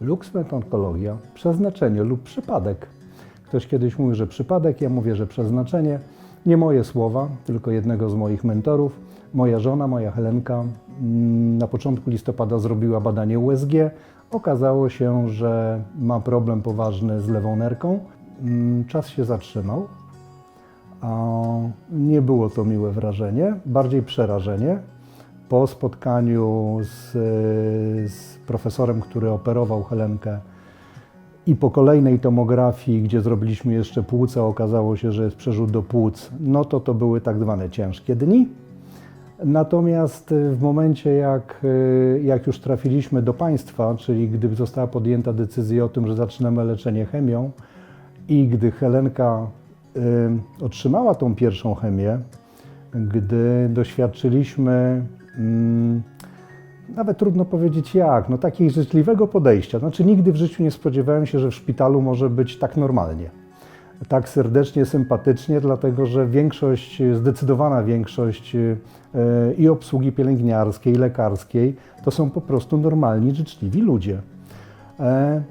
Lux onkologia, przeznaczenie lub przypadek. Ktoś kiedyś mówił, że przypadek, ja mówię, że przeznaczenie. Nie moje słowa, tylko jednego z moich mentorów. Moja żona, moja Helenka, mm, na początku listopada zrobiła badanie USG. Okazało się, że ma problem poważny z lewą nerką. Mm, Czas się zatrzymał. Nie było to miłe wrażenie, bardziej przerażenie. Po spotkaniu z, z profesorem, który operował Helenkę i po kolejnej tomografii, gdzie zrobiliśmy jeszcze płuca, okazało się, że jest przerzut do płuc, no to to były tak zwane ciężkie dni. Natomiast w momencie, jak, jak już trafiliśmy do państwa, czyli gdy została podjęta decyzja o tym, że zaczynamy leczenie chemią i gdy Helenka y, otrzymała tą pierwszą chemię, gdy doświadczyliśmy, mm, nawet trudno powiedzieć jak, no takiego życzliwego podejścia. Znaczy nigdy w życiu nie spodziewałem się, że w szpitalu może być tak normalnie tak serdecznie, sympatycznie, dlatego że większość, zdecydowana większość y, i obsługi pielęgniarskiej, lekarskiej to są po prostu normalni, życzliwi ludzie. E,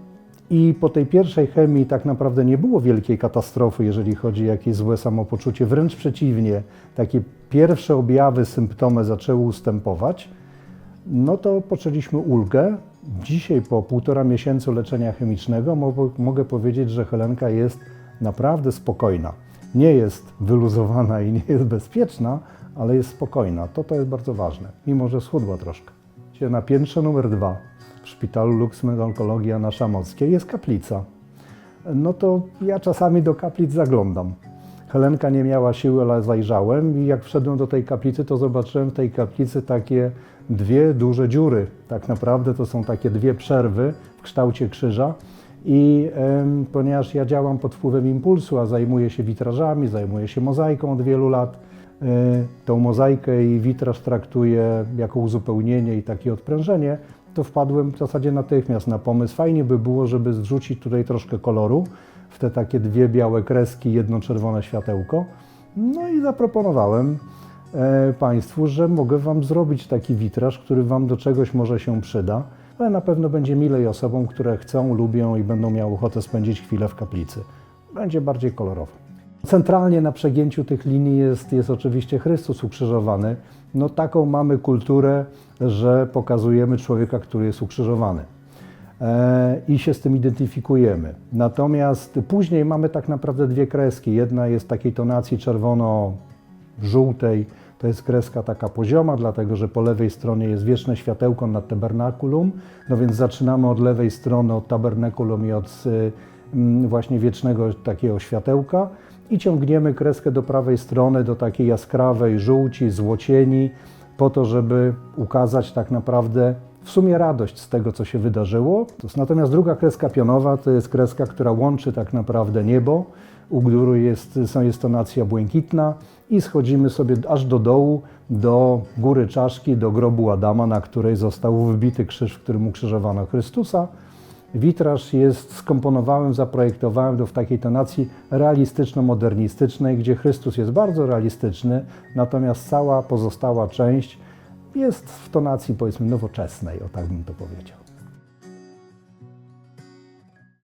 I po tej pierwszej chemii tak naprawdę nie było wielkiej katastrofy, jeżeli chodzi o jakieś złe samopoczucie. Wręcz przeciwnie, takie pierwsze objawy, symptomy zaczęły ustępować. No to poczęliśmy ulgę. Dzisiaj po półtora miesiącu leczenia chemicznego mo- mogę powiedzieć, że Helenka jest naprawdę spokojna. Nie jest wyluzowana i nie jest bezpieczna, ale jest spokojna. To to jest bardzo ważne, mimo że schudła troszkę. Na piętrze numer dwa w szpitalu Lux Med Onkologia na Szamockiej jest kaplica. No to ja czasami do kaplic zaglądam. Helenka nie miała siły, ale zajrzałem i jak wszedłem do tej kaplicy, to zobaczyłem w tej kaplicy takie dwie duże dziury. Tak naprawdę to są takie dwie przerwy w kształcie krzyża. I ponieważ ja działam pod wpływem impulsu, a zajmuję się witrażami, zajmuję się mozaiką od wielu lat, e, tą mozaikę i witraż traktuję jako uzupełnienie i takie odprężenie, to wpadłem w zasadzie natychmiast na pomysł. Fajnie by było, żeby zrzucić tutaj troszkę koloru w te takie dwie białe kreski, jedno czerwone światełko. No i zaproponowałem e, Państwu, że mogę Wam zrobić taki witraż, który Wam do czegoś może się przyda, ale na pewno będzie milej osobom, które chcą, lubią i będą miały ochotę spędzić chwilę w kaplicy. Będzie bardziej kolorowo. Centralnie na przegięciu tych linii jest, jest oczywiście Chrystus ukrzyżowany. No taką mamy kulturę, że pokazujemy człowieka, który jest ukrzyżowany e, i się z tym identyfikujemy. Natomiast później mamy tak naprawdę dwie kreski. Jedna jest takiej tonacji czerwono-żółtej, to jest kreska taka pozioma, dlatego że po lewej stronie jest wieczne światełko nad tabernakulum, no więc zaczynamy od lewej strony, od tabernakulum i od y, właśnie wiecznego takiego światełka i ciągniemy kreskę do prawej strony, do takiej jaskrawej żółci, złocieni, po to, żeby ukazać tak naprawdę w sumie radość z tego, co się wydarzyło. Natomiast druga kreska pionowa to jest kreska, która łączy tak naprawdę niebo, u której jest, jest tonacja błękitna i schodzimy sobie aż do dołu, do góry czaszki, do grobu Adama, na której został wbity krzyż, w którym ukrzyżowano Chrystusa. Witraż jest skomponowałem, zaprojektowałem do w takiej tonacji realistyczno-modernistycznej, gdzie Chrystus jest bardzo realistyczny, natomiast cała pozostała część jest w tonacji powiedzmy nowoczesnej, o tak bym to powiedział.